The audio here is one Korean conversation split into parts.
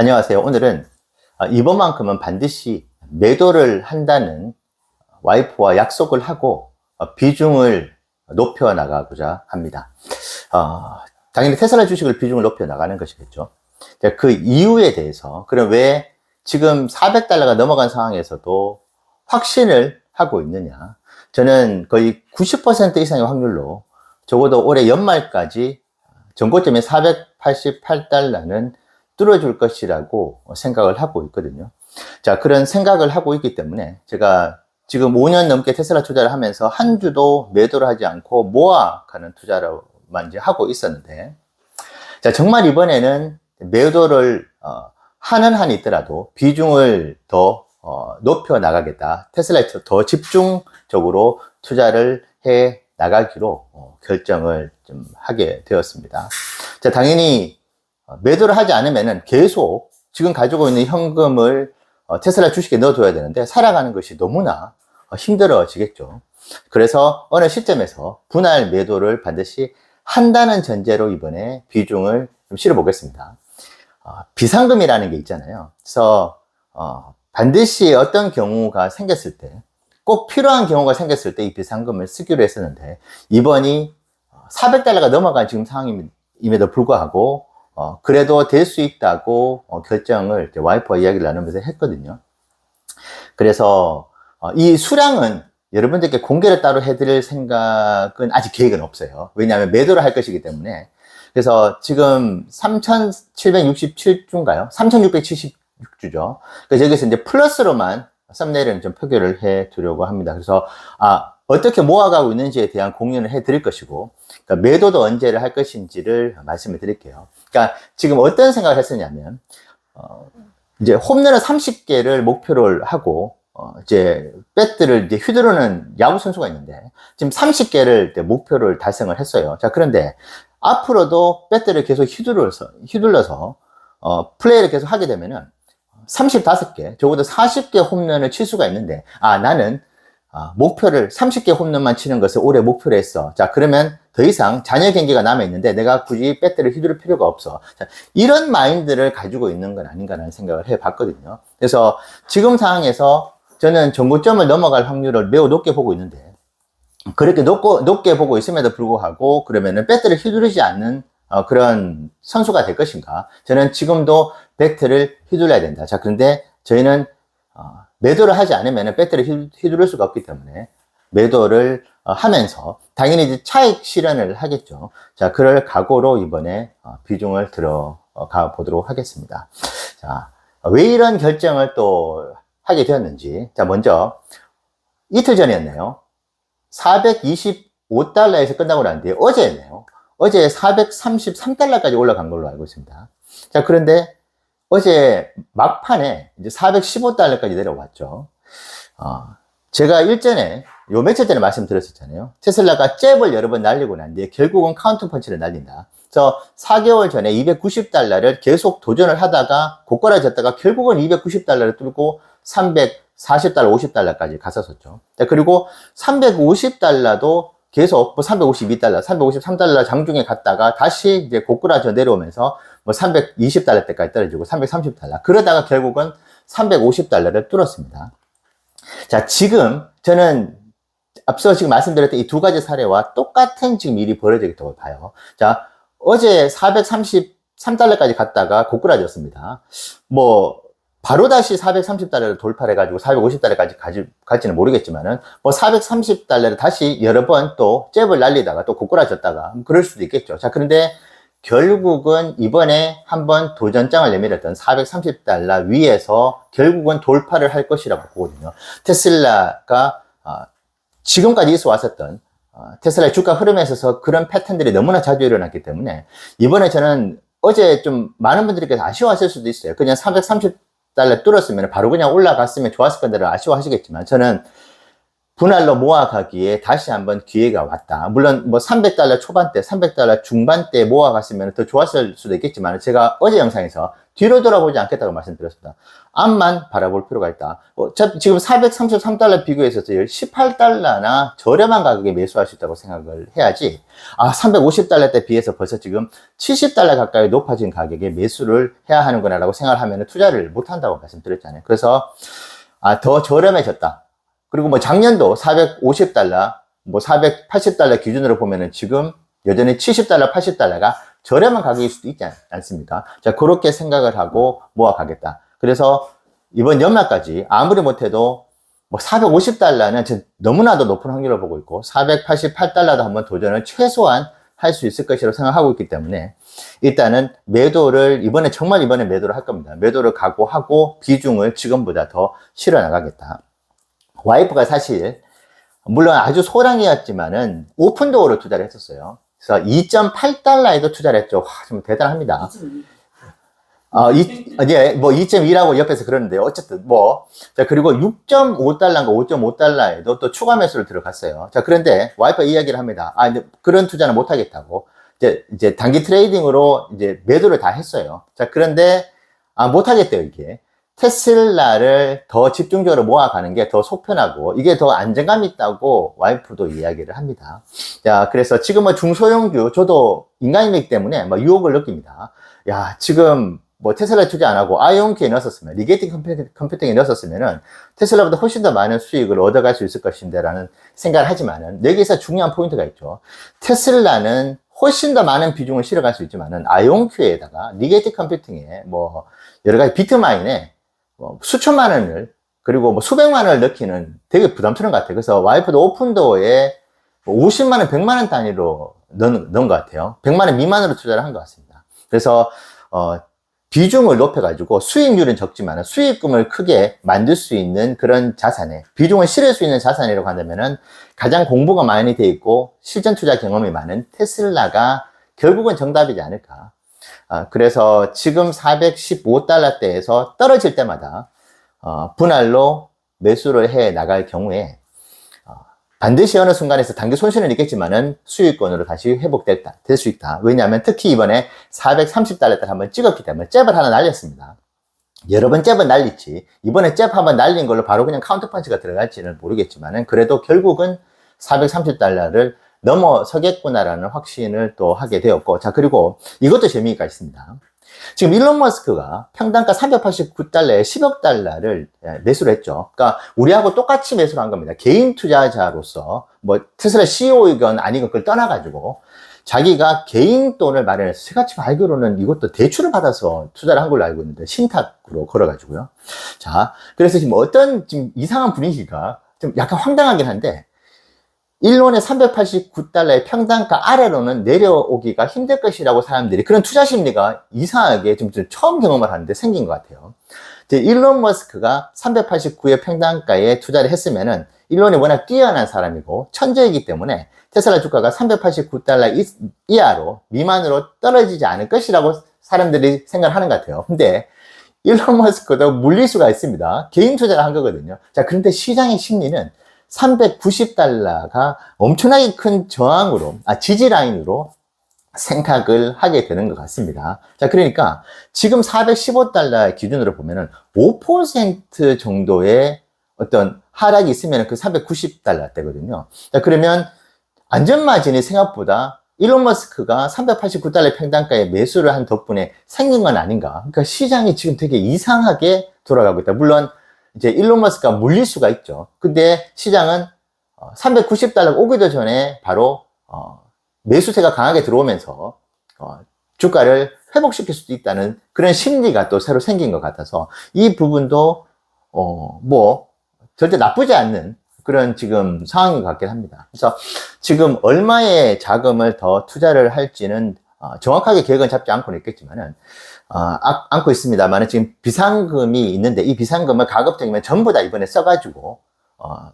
안녕하세요. 오늘은 아, 이번만큼은 반드시 매도를 한다는 와이프와 약속을 하고 어, 비중을 높여 나가고자 합니다. 어, 당연히 테슬라 주식을 비중을 높여 나가는 것이겠죠. 자, 그 이유에 대해서, 그럼 왜 지금 400달러가 넘어간 상황에서도 확신을 하고 있느냐? 저는 거의 90% 이상의 확률로 적어도 올해 연말까지 전고점의 488달러는 뚫어줄 것이라고 생각을 하고 있거든요. 자, 그런 생각을 하고 있기 때문에 제가 지금 5년 넘게 테슬라 투자를 하면서 한 주도 매도를 하지 않고 모아가는 투자로만 이제 하고 있었는데, 자, 정말 이번에는 매도를, 어, 하는 한이 있더라도 비중을 더, 어, 높여 나가겠다. 테슬라에 더 집중적으로 투자를 해 나가기로 어, 결정을 좀 하게 되었습니다. 자, 당연히 어, 매도를 하지 않으면은 계속 지금 가지고 있는 현금을 어, 테슬라 주식에 넣어둬야 되는데 살아가는 것이 너무나 어, 힘들어지겠죠. 그래서 어느 시점에서 분할 매도를 반드시 한다는 전제로 이번에 비중을 좀 실어 보겠습니다. 어, 비상금이라는 게 있잖아요. 그래서 어, 반드시 어떤 경우가 생겼을 때, 꼭 필요한 경우가 생겼을 때 이 비상금을 쓰기로 했었는데 이번이 400달러가 넘어간 지금 상황임에도 불구하고 어, 그래도 될 수 있다고 어, 결정을 와이프와 이야기를 나누면서 했거든요. 그래서 어, 이 수량은 여러분들께 공개를 따로 해드릴 생각은 아직 계획은 없어요. 왜냐하면 매도를 할 것이기 때문에. 그래서 지금 3,767주인가요? 3,676주죠. 그래서 여기서 이제 플러스로만 썸네일은 좀 표기를 해 두려고 합니다. 그래서, 아, 어떻게 모아가고 있는지에 대한 공유를 해 드릴 것이고, 그러니까 매도도 언제를 할 것인지를 말씀을 드릴게요. 그러니까 지금 어떤 생각을 했었냐면, 어, 이제 홈런을 30개를 목표를 하고, 어, 이제, 배트를 이제 휘두르는 야구 선수가 있는데, 지금 30개를 목표를 달성을 했어요. 자, 그런데 앞으로도 배트를 계속 휘둘러서, 휘둘러서, 어, 플레이를 계속 하게 되면은, 35개, 적어도 40개 홈런을 칠 수가 있는데, 아, 나는, 아, 목표를 30개 홈런만 치는 것을 올해 목표로 했어. 자, 그러면 더 이상 잔여 경기가 남아있는데 내가 굳이 배트를 휘두를 필요가 없어. 자, 이런 마인드를 가지고 있는 건 아닌가라는 생각을 해 봤거든요. 그래서 지금 상황에서 저는 정고점을 넘어갈 확률을 매우 높게 보고 있는데, 그렇게 높고, 높게 보고 있음에도 불구하고, 그러면은 배트를 휘두르지 않는 어, 그런 선수가 될 것인가? 저는 지금도 배트를 휘둘러야 된다. 자, 그런데 저희는 어, 매도를 하지 않으면 배트를 휘두를 수가 없기 때문에 매도를 어, 하면서 당연히 이제 차익 실현을 하겠죠. 자, 그럴 각오로 이번에 어, 비중을 들어가 보도록 하겠습니다. 자, 왜 이런 결정을 또 하게 되었는지. 자, 먼저 이틀 전이었네요. 425달러에서 끝나고 난 뒤에 어제였네요. 어제 433달러까지 올라간 걸로 알고 있습니다. 자, 그런데 어제 막판에 이제 415달러까지 내려왔죠. 어, 제가 일전에 요 며칠 전에 말씀드렸었잖아요. 테슬라가 잽을 여러 번 날리고 난 뒤에 결국은 카운터 펀치를 날린다. 그래서 4개월 전에 290달러를 계속 도전을 하다가 고가라졌다가 결국은 290달러를 뚫고 340달러, 50달러까지 갔었었죠. 그리고 350달러도 계속 뭐 352달러, 353달러 장중에 갔다가 다시 이제 고꾸라져 내려오면서 뭐 320달러 때까지 떨어지고 330달러. 그러다가 결국은 350달러를 뚫었습니다. 자, 지금 저는 앞서 지금 말씀드렸던 이 두 가지 사례와 똑같은 지금 일이 벌어지겠다고 봐요. 자, 어제 433달러까지 갔다가 고꾸라졌습니다. 뭐, 바로 다시 430달러를 돌파를 해가지고 450달러까지 가지, 갈지는 모르겠지만은, 뭐 430달러를 다시 여러 번 또 잽을 날리다가 또 고꾸라졌다가, 그럴 수도 있겠죠. 자, 그런데 결국은 이번에 한번 도전장을 내밀었던 430달러 위에서 결국은 돌파를 할 것이라고 보거든요. 테슬라가, 어, 지금까지 있어 왔었던 어, 테슬라의 주가 흐름에 있어서 그런 패턴들이 너무나 자주 일어났기 때문에 이번에 저는 어제 좀 많은 분들께서 아쉬워하실 수도 있어요. 그냥 330달러 뚫었으면 바로 그냥 올라갔으면 좋았을 건데를 아쉬워하시겠지만 저는 분할로 모아가기에 다시 한번 기회가 왔다. 물론 뭐 300달러 초반대, 300달러 중반대 모아갔으면 더 좋았을 수도 있겠지만 제가 어제 영상에서 뒤로 돌아보지 않겠다고 말씀드렸습니다. 앞만 바라볼 필요가 있다. 어차피 지금 433달러 비교해서 18달러나 저렴한 가격에 매수할 수 있다고 생각을 해야지, 아, 350달러 때 비해서 벌써 지금 70달러 가까이 높아진 가격에 매수를 해야 하는구나 라고 생각을 하면 투자를 못 한다고 말씀드렸잖아요. 그래서, 아, 더 저렴해졌다. 그리고 뭐 작년도 450달러, 뭐 480달러 기준으로 보면은 지금 여전히 70달러, 80달러가 저렴한 가격일 수도 있지 않- 않습니까? 자, 그렇게 생각을 하고 모아가겠다. 그래서 이번 연말까지 아무리 못해도 뭐 450달러는 너무나도 높은 확률을 보고 있고 488달러도 한번 도전을 최소한 할 수 있을 것이라고 생각하고 있기 때문에 일단은 매도를 이번에 정말 이번에 매도를 할 겁니다. 매도를 각오하고 비중을 지금보다 더 실어 나가겠다. 와이프가 사실 물론 아주 소량이었지만은 오픈 도어로 투자를 했었어요. 그래서 2.8달러에도 투자를 했죠. 와, 좀 대단합니다. 아, 이, 아, 예, 뭐 2.2라고 옆에서 그러는데요. 어쨌든 뭐. 자, 그리고 6.5달러인가 5.5달러에도 또 추가 매수를 들어갔어요. 자, 그런데 와이프가 이야기를 합니다. 아, 이제 그런 투자는 못 하겠다고. 이제, 이제 단기 트레이딩으로 이제 매도를 다 했어요. 자, 그런데 아, 못 하겠대요, 이게. 테슬라를 더 집중적으로 모아가는 게 더 속편하고 이게 더 안정감 있다고 와이프도 이야기를 합니다. 자, 그래서 지금 뭐 중소형주 저도 인간이기 때문에 뭐 유혹을 느낍니다. 야, 지금 뭐 테슬라 투자 안 하고 아이온큐에 넣었으면 리게이팅 컴퓨팅, 컴퓨팅에 넣었으면은 테슬라보다 훨씬 더 많은 수익을 얻어갈 수 있을 것인데라는 생각을 하지만은 여기서 중요한 포인트가 있죠. 테슬라는 훨씬 더 많은 비중을 실어갈 수 있지만은 아이온큐에다가 리게이팅 컴퓨팅에 뭐 여러 가지 비트마인에 뭐 수천만 원을 그리고 뭐 수백만 원을 넣기는 되게 부담스러운 것 같아요. 그래서 와이프도 오픈도어에 뭐 50만 원, 100만 원 단위로 넣은, 넣은 것 같아요. 100만 원 미만으로 투자를 한 것 같습니다. 그래서 어, 비중을 높여가지고 수익률은 적지만 수익금을 크게 만들 수 있는 그런 자산에 비중을 실을 수 있는 자산이라고 한다면은 가장 공부가 많이 돼 있고 실전 투자 경험이 많은 테슬라가 결국은 정답이지 않을까. 아, 그래서 지금 415달러대에서 떨어질 때마다 어, 분할로 매수를 해 나갈 경우에 어, 반드시 어느 순간에서 단기 손실은 있겠지만은 수익권으로 다시 회복될 수 있다. 왜냐하면 특히 이번에 430달러대를 한번 찍었기 때문에 잽을 하나 날렸습니다. 여러 번 잽은 날리지 이번에 잽 한번 날린 걸로 바로 그냥 카운터 펀치가 들어갈지는 모르겠지만은 그래도 결국은 430달러를 넘어서겠구나라는 확신을 또 하게 되었고 자 그리고 이것도 재미가 있습니다. 지금 일론 머스크가 평단가 389달러에 10억 달러를 예, 매수를 했죠. 그러니까 우리하고 똑같이 매수를 한 겁니다. 개인 투자자로서 뭐 테슬라 CEO이건 아니건 그걸 떠나가지고 자기가 개인 돈을 마련해서 제가 지금 알기로는 이것도 대출을 받아서 투자를 한 걸로 알고 있는데 신탁으로 걸어가지고요. 자, 그래서 지금 어떤 지금 이상한 분위기가 좀 약간 황당하긴 한데 일론의 389달러의 평단가 아래로는 내려오기가 힘들 것이라고 사람들이 그런 투자 심리가 이상하게 좀, 좀 처음 경험을 하는데 생긴 것 같아요. 일론 머스크가 389의 평단가에 투자를 했으면은 일론이 워낙 뛰어난 사람이고 천재이기 때문에 테슬라 주가가 389달러 이하로 미만으로 떨어지지 않을 것이라고 사람들이 생각을 하는 것 같아요. 근데 일론 머스크도 물리수가 있습니다. 개인 투자를 한 거거든요. 자, 그런데 시장의 심리는 390달러가 엄청나게 큰 저항으로, 아, 지지 라인으로 생각을 하게 되는 것 같습니다. 자, 그러니까 지금 415달러 기준으로 보면은 5% 정도의 어떤 하락이 있으면 그 490달러 대거든요. 자, 그러면 안전마진이 생각보다 일론 머스크가 389달러 평단가에 매수를 한 덕분에 생긴 건 아닌가. 그러니까 시장이 지금 되게 이상하게 돌아가고 있다. 물론 이제 일론 머스크가 물릴 수가 있죠. 근데 시장은 390달러 오기도 전에 바로 어, 매수세가 강하게 들어오면서 어, 주가를 회복시킬 수도 있다는 그런 심리가 또 새로 생긴 것 같아서 이 부분도 어 뭐 절대 나쁘지 않는 그런 지금 상황인 것 같긴 합니다. 그래서 지금 얼마의 자금을 더 투자를 할지는 어, 정확하게 계획은 잡지 않고는 있겠지만은 어, 아, 않고 있습니다만 지금 비상금이 있는데 이 비상금을 가급적이면 전부 다 이번에 써가지고 어,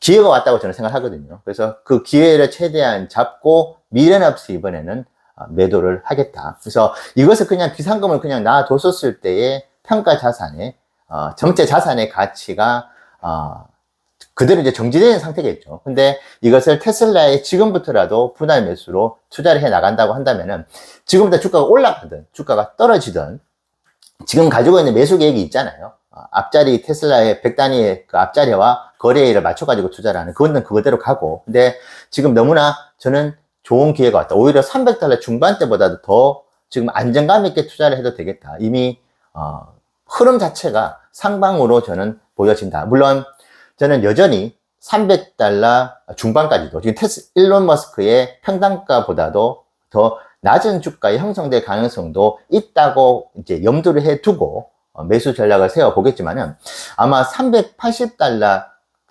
기회가 왔다고 저는 생각하거든요. 그래서 그 기회를 최대한 잡고 미련 없이 이번에는 어, 매도를 하겠다. 그래서 이것을 그냥 비상금을 그냥 놔뒀었을 때의 평가 자산의 어, 정체 자산의 가치가 어, 그대로 이제 정지되는 상태겠죠. 근데 이것을 테슬라에 지금부터라도 분할 매수로 투자를 해 나간다고 한다면은 지금부터 주가가 올라가든 주가가 떨어지든 지금 가지고 있는 매수 계획이 있잖아요. 어, 앞자리 테슬라의 100단위의 그 앞자리와 거래일을 맞춰가지고 투자를 하는 그거는 그거대로 가고. 근데 지금 너무나 저는 좋은 기회가 왔다. 오히려 300달러 중반대보다도 더 지금 안정감 있게 투자를 해도 되겠다. 이미 어, 흐름 자체가 상방으로 저는 보여진다. 물론 저는 여전히 300달러 중반까지도 지금 테스 일론 머스크의 평단가보다도 더 낮은 주가의 형성될 가능성도 있다고 이제 염두를 해 두고 어, 매수 전략을 세워 보겠지만은 아마 380달러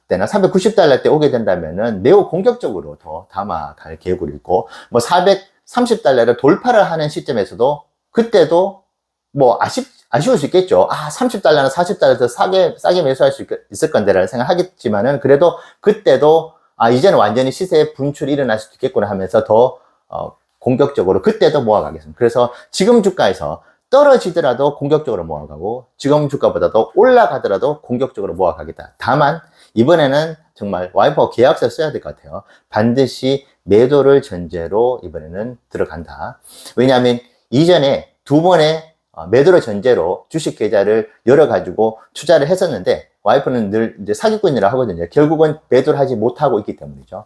때나 390달러 때 오게 된다면은 매우 공격적으로 더 담아갈 계획으로 있고 뭐 430달러를 돌파를 하는 시점에서도 그때도 뭐 아쉽 아쉬울 수 있겠죠. 아, 30달러나 40달러 더 싸게, 싸게 매수할 수 있, 있을 건데라는 생각 하겠지만은, 그래도 그때도, 아, 이제는 완전히 시세 분출이 일어날 수도 있겠구나 하면서 더, 어, 공격적으로 그때도 모아가겠습니다. 그래서 지금 주가에서 떨어지더라도 공격적으로 모아가고, 지금 주가보다도 올라가더라도 공격적으로 모아가겠다. 다만, 이번에는 정말 와이퍼 계약서 써야 될 것 같아요. 반드시 매도를 전제로 이번에는 들어간다. 왜냐하면 이전에 두 번의 어, 매도를 전제로 주식 계좌를 열어가지고 투자를 했었는데 와이프는 늘 이제 사기꾼이라 하거든요. 결국은 매도를 하지 못하고 있기 때문이죠.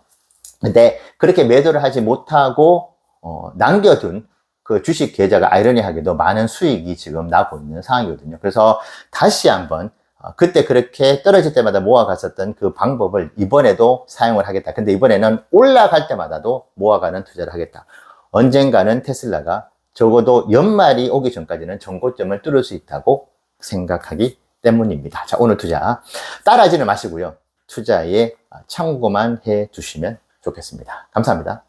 근데 그렇게 매도를 하지 못하고 어, 남겨둔 그 주식 계좌가 아이러니하게도 많은 수익이 지금 나고 있는 상황이거든요. 그래서 다시 한번 어, 그때 그렇게 떨어질 때마다 모아갔었던 그 방법을 이번에도 사용을 하겠다. 근데 이번에는 올라갈 때마다도 모아가는 투자를 하겠다. 언젠가는 테슬라가 적어도 연말이 오기 전까지는 정고점을 뚫을 수 있다고 생각하기 때문입니다. 자, 오늘 투자 따라하지는 마시고요. 투자에 참고만 해 주시면 좋겠습니다. 감사합니다.